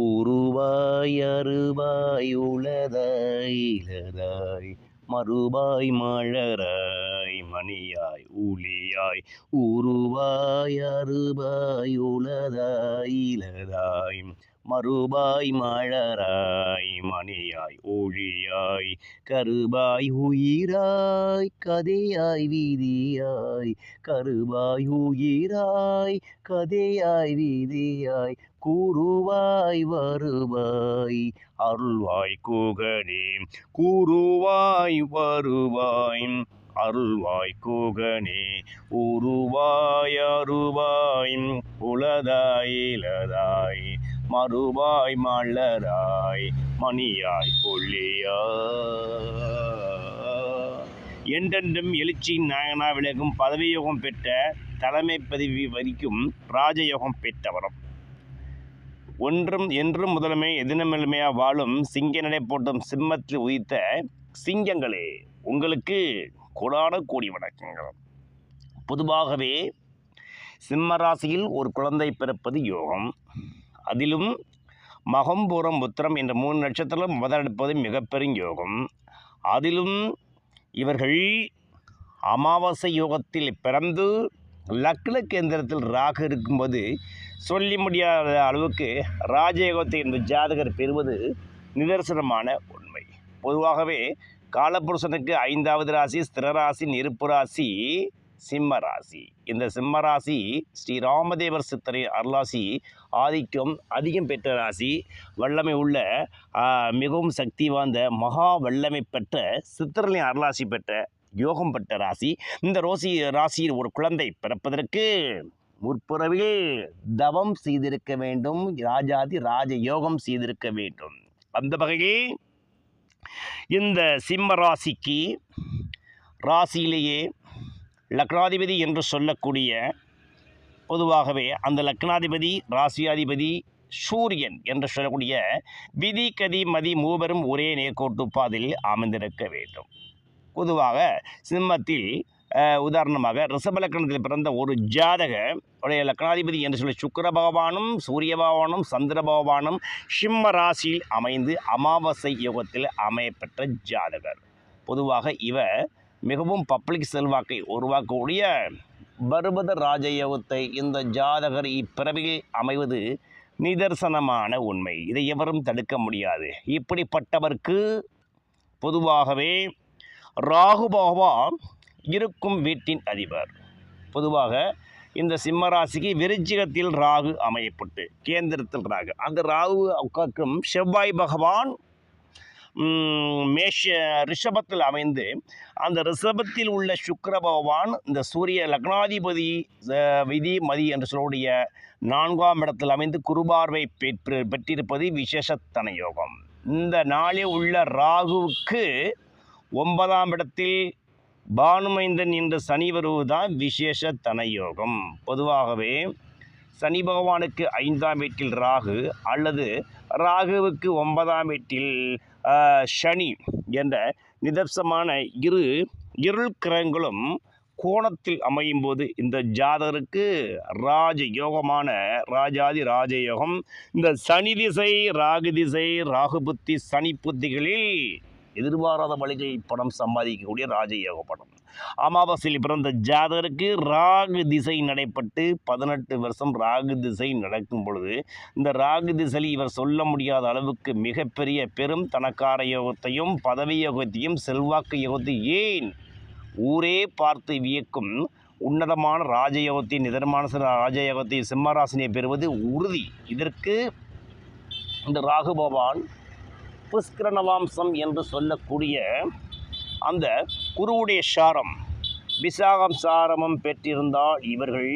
உருவாய் அருவாய் உளதாய் இலதாய் மறுபாய் மலராய் மணியா ஊழியாய் உருவாய் அருவாய் உளதாய் இலதாய் மறுபாய் மழராய் மணியாய் ஒழியாய் கருபாய் உயிராய் கதையாய் வீதியாய் கருபாய் உயிராய் கதையாய் வீதியாய் கூறுவாய் வருவாய் அருள்வாய் குகனே கூறுவாய் வருவாய். அருள்வாய் கோகனே உருவாய் அருவாய் உளதாய் இலதாய் மறுவாய் மலராய் மணியாய் பொல்லியா. என்றென்றும் எழுச்சியின் நாயனா விலகும் பதவியோகம் பெற்ற தலைமை பதவி வரிக்கும் ராஜயோகம் பெற்றவரும். ஒன்றும் என்றும் முதலமை எதினமிழமையா வாழும் சிங்க நடை போட்டும் சிம்மத்தில் உதித்த சிங்கங்களே உங்களுக்கு கொடான கோடி வணக்கங்கள். பொதுவாகவே சிம்ம ராசியில் ஒரு குழந்தை பிறப்பது யோகம். அதிலும் மகம்பூரம் புத்திரம் உத்திரம் என்ற மூணு நட்சத்திரம் முதலெடுப்பது மிகப்பெரும் யோகம். அதிலும் இவர்கள் அமாவாசை யோகத்தில் பிறந்து லக்ன கேந்திரத்தில் ராகு இருக்கும்போது சொல்லி முடியாத அளவுக்கு ராஜயோகத்தை இந்த ஜாதகர் பெறுவது நிதர்சனமான உண்மை. பொதுவாகவே காலபுருஷனுக்கு ஐந்தாவது ராசி ஸ்திரராசி நெருப்பு ராசி சிம்ம ராசி. இந்த சிம்ம ராசி ஸ்ரீ ராமதேவர் சித்தரை அருளாசி ஆதிக்கம் அதிகம் பெற்ற ராசி. வல்லமை உள்ள மிகவும் சக்தி வாய்ந்த மகா வல்லமை பெற்ற சித்தர்களின் அருளாசி பெற்ற யோகம் பெற்ற ராசி. இந்த ரோசி ராசியில் ஒரு குழந்தை பிறப்பதற்கு முற்புறவில் தவம் செய்திருக்க வேண்டும். ராஜாதி ராஜ யோகம் செய்திருக்க வேண்டும். அந்த வகையில் இந்த சிம்ம ராசிக்கு ராசியிலேயே லக்னாதிபதி என்று சொல்லக்கூடிய பொதுவாகவே அந்த லக்னாதிபதி ராசியாதிபதி சூரியன் என்று சொல்லக்கூடிய விதி கதி மதி மூவரும் ஒரே நேர்கோட்டுப்பாதில் பாதையில் அமைந்திருக்க வேண்டும். பொதுவாக சிம்மத்தில் உதாரணமாக ரிஷபலக்கணத்தில் பிறந்த ஒரு ஜாதக உடைய லக்னாதிபதி என்று சொல்லி சுக்கிர பகவானும் சூரிய பகவானும் சந்திர பகவானும் சிம்ம ராசியில் அமைந்து அமாவாசை யோகத்தில் அமையப்பெற்ற ஜாதகர். பொதுவாக இவர் மிகவும் பப்ளிக் செல்வாக்கை உருவாக்கக்கூடிய பருபத ராஜயோகத்தை இந்த ஜாதகர் இப்பிறவியில் அமைவது நிதர்சனமான உண்மை. இதை எவரும் தடுக்க முடியாது. இப்படிப்பட்டவர்க்கு பொதுவாகவே ராகு பகவான் இருக்கும் வீட்டின் அதிபர். பொதுவாக இந்த சிம்மராசிக்கு விருச்சிகத்தில் ராகு அமையப்பட்டு கேந்திரத்தில் ராகு. அந்த ராகு உட்காக்கும் செவ்வாய் பகவான் மேஷ ரிஷபத்தில் அமைந்து அந்த ரிஷபத்தில் உள்ள சுக்கர பகவான் இந்த சூரிய லக்னாதிபதி விதி மதி என்று சொல்லக்கூடிய நான்காம் இடத்தில் அமைந்து குருபார்வை பெற்று பெற்றிருப்பது விசேஷத்தன யோகம். இந்த நாளில் உள்ள ராகுவுக்கு ஒன்பதாம் இடத்தில் பானுமைந்தன் என்ற சனி வருவதுதான் விசேஷ தனயோகம். பொதுவாகவே சனி பகவானுக்கு ஐந்தாம் வீட்டில் ராகு அல்லது ராகுவுக்கு ஒன்பதாம் வீட்டில் சனி என்ற நிதர்சமான இரு இருள் கிரகங்களும் கோணத்தில் அமையும் போது இந்த ஜாதகருக்கு ராஜ யோகமான ராஜாதி ராஜயோகம். இந்த சனி திசை ராகு திசை ராகு புத்தி சனி புத்திகளில் எதிர்பாராத வழிகளில் பணம் சம்பாதிக்கக்கூடிய ராஜயோக படம் அமாவாசையில் பிறந்த ஜாதகருக்கு ராகு திசை நடைபெற்று பதினெட்டு வருஷம் ராகு திசை நடக்கும் பொழுது இந்த ராகு திசையில் இவர் சொல்ல முடியாத அளவுக்கு மிகப்பெரிய பெரும் தனக்கார யோகத்தையும் பதவி யோகத்தையும் செல்வாக்கு யோகத்தையும் ஏன் ஊரே பார்த்து வியக்கும் உன்னதமான ராஜயோகத்தின் நிதர்மான ராஜயோகத்தை சிம்மராசினியை பெறுவது உறுதி. இதற்கு இந்த ராகு பகவான் புஷ்கர நவாம்சம் என்று சொல்லக்கூடிய அந்த குருவுடைய சாரம் விசாகம் சாரமும் பெற்றிருந்தால் இவர்கள்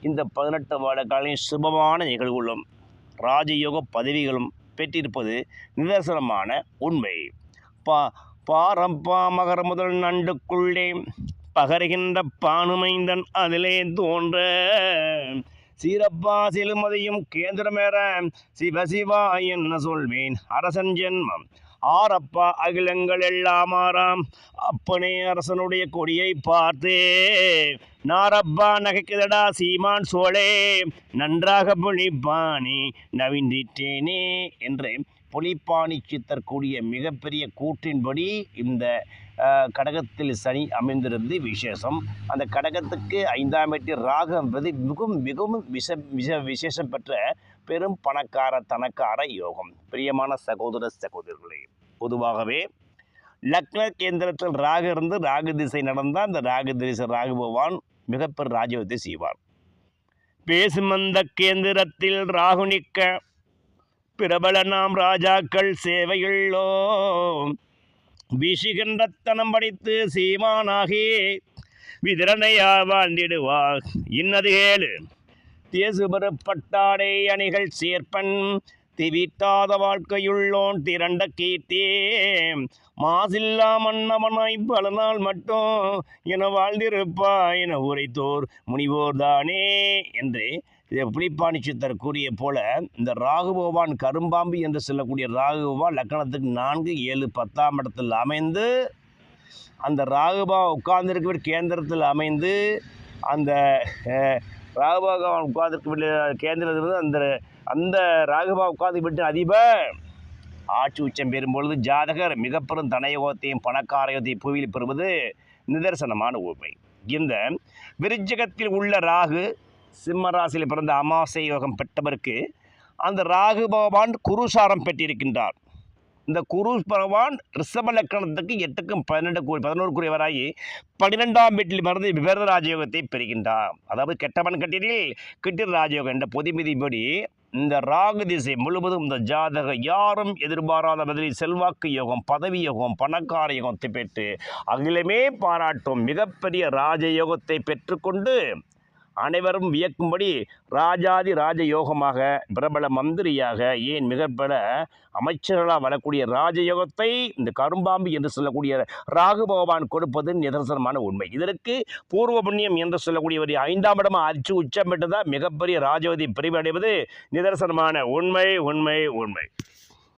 இந்த பதினெட்டு வருடங்களின் சுபமான நிகழ்வுகளும் ராஜயோக பதவிகளும் பெற்றிருப்பது நிதர்சனமான உண்மை. பா பாரப்பா மகர முதல் நண்டுக்குள்ளே பகருகின்ற பானுமைந்தன் அதிலே தோன்ற சீரப்பா சிலுமதியும் கேந்திரமேற சிவசிவா என்ன சொல்வேன்? அரசன் ஜென்மம். ஆரப்பா அகிலங்கள் எல்லாம் ஆறாம். அப்பனே அரசனுடைய கொடியை பார்த்தே. நாரப்பா நகைக்குதடா சீமான் சோழே. நன்றாக பொழிப்பானே நவின்றிட்டேனே என்று பொலிப்பாணி சித்தர் கூடிய மிகப்பெரிய கூற்றின்படி இந்த கடகத்தில் சனி அமைந்திருந்து விசேஷம். அந்த கடகத்துக்கு ஐந்தாம் எட்டு ராகம் என்பது மிகவும் மிகவும் விஷ விஷ விசேஷம் பெற்ற பெரும் பணக்கார தனக்கார யோகம். பிரியமான சகோதர சகோதரர்களே பொதுவாகவே லக்ன கேந்திரத்தில் ராகு இருந்து ராகு திசை நடந்தால் அந்த ராகு திசை ராகு பகவான் மிகப்பெரிய ராஜ்யத்தை செய்வார். பேசும் கேந்திரத்தில் ராகு நிற்க பிரபல நாம் ராஜாக்கள் சேவையுள்ளோ. விஷிகண்டத்தனம் படித்து சீமானாகி விதிரனையா வாழ்ந்திடுவார் இன்னது ஏழு தேசுபெறப்பட்டாடை அணிகள் சேர்ப்பன். திவிட்டாத வாழ்க்கையுள்ளோன் திரண்ட கீர்த்தே. மாசில்லா மன்னவனாய் பல நாள் மட்டும் என வாழ்ந்திருப்பா என உரைத்தோர் முனிவோர் தானே என்று இதை புலிப்பாணி கூறிய போல இந்த ராகுபகவான் கரும்பாம்பு என்று சொல்லக்கூடிய ராகுபகவான் லக்கணத்துக்கு நான்கு ஏழு பத்தாம் இடத்தில் அமைந்து அந்த ராகுபா உட்கார்ந்திருக்கிற கேந்திரத்தில் அமைந்து அந்த ராகுபகவான் உட்கார்ந்திருக்க கேந்திரத்தில் இருந்து அந்த அந்த ராகுபா உட்கார்ந்து விட்டு அதிபர் ஆட்சி உச்சம் பெறும் பொழுது ஜாதகர் மிகப்பெரும் தனயோகத்தையும் பணக்காரயோகத்தையும் புவியில் பெறுவது நிதர்சனமான உண்மை இந்த விருஜகத்தில் உள்ள ராகு சிம்மராசியில் பிறந்த அமாவாசை யோகம் பெற்றவருக்கு அந்த ராகு பகவான் குருசாரம் பெற்றிருக்கின்றார். இந்த குரு பகவான் ரிஷப லக்கணத்துக்கு எட்டுக்கும் பன்னெண்டு கூறி பதினோரு கூறியவராகி பன்னிரெண்டாம் வீட்டில் மறந்து விபரத ராஜயோகத்தை பெறுகின்றார். அதாவது கெட்டவன் கட்டிடில் கிட்டிர் ராஜயோகம் என்ற பொதிமிதிப்படி இந்த ராகு திசை முழுவதும் இந்த ஜாதக யாரும் எதிர்பாராத பதிலில் செல்வாக்கு யோகம் பதவி யோகம் பணக்கார யோகத்தை பெற்று அகிலமே பாராட்டும் மிகப்பெரிய ராஜயோகத்தை பெற்றுக்கொண்டு அனைவரும் வியக்கும்படி ராஜாதி ராஜயோகமாக பிரபல மந்திரியாக ஏன் மிகப்பல அமைச்சர்களாக வரக்கூடிய ராஜயோகத்தை இந்த கரும்பாம்பு என்று சொல்லக்கூடிய ராகு பகவான் கொடுப்பது நிதர்சனமான உண்மை. இதற்கு பூர்வ புண்ணியம் என்று சொல்லக்கூடிய ஒரு ஐந்தாம் இடம் அச்சு உச்சம் பெற்றதான் மிகப்பெரிய ராஜவதி பிரிவடைவது நிதர்சனமான உண்மை உண்மை உண்மை.